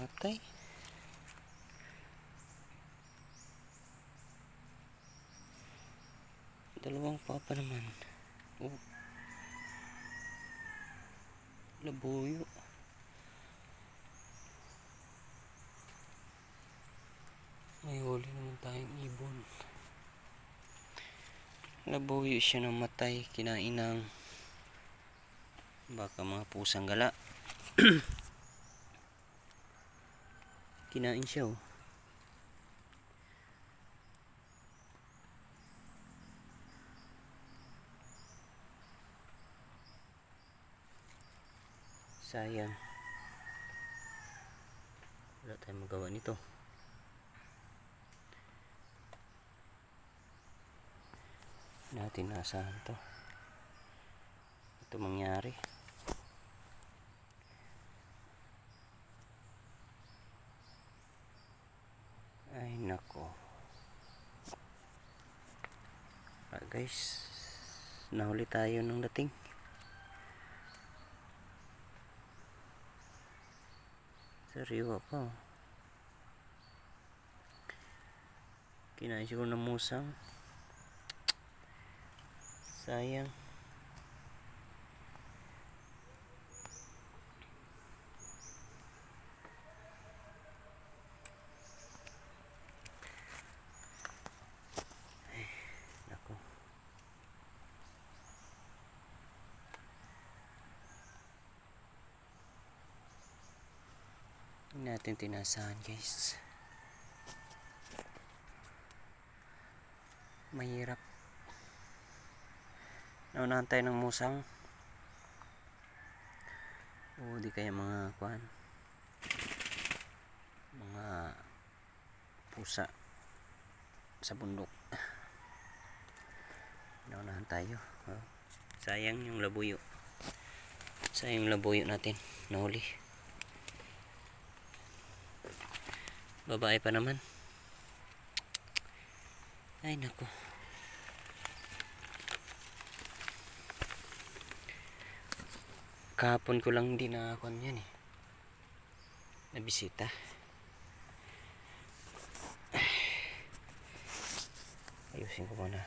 Namatay. Dalawang papa naman. Oh. Labuyo. May huli naman tayong ibon. Labuyo siya namatay. Kinain ng baka mga pusang gala. Kinain siya oh. Sayang. Wala tayong magawa nito. Natin nasaan to. Ito mangyari. Ay nako. Ah, guys, nahuli tayo nung dating. Sariwa pa. oh. Kinain siguro ng musang. Sayang. Ay, nako. Natin tinasahan guys. Mahirap. Naunahan tayo ng musang. O di kaya mga kuan. Mga pusa sa bundok. Naunahan tayo. Oh. Sayang yung labuyo. Sayang yung labuyo natin. Nahuli. Babae pa naman. Ay nako. Kahapon ko lang din nakakuan yan eh. Nabisita. Ayusin ko muna.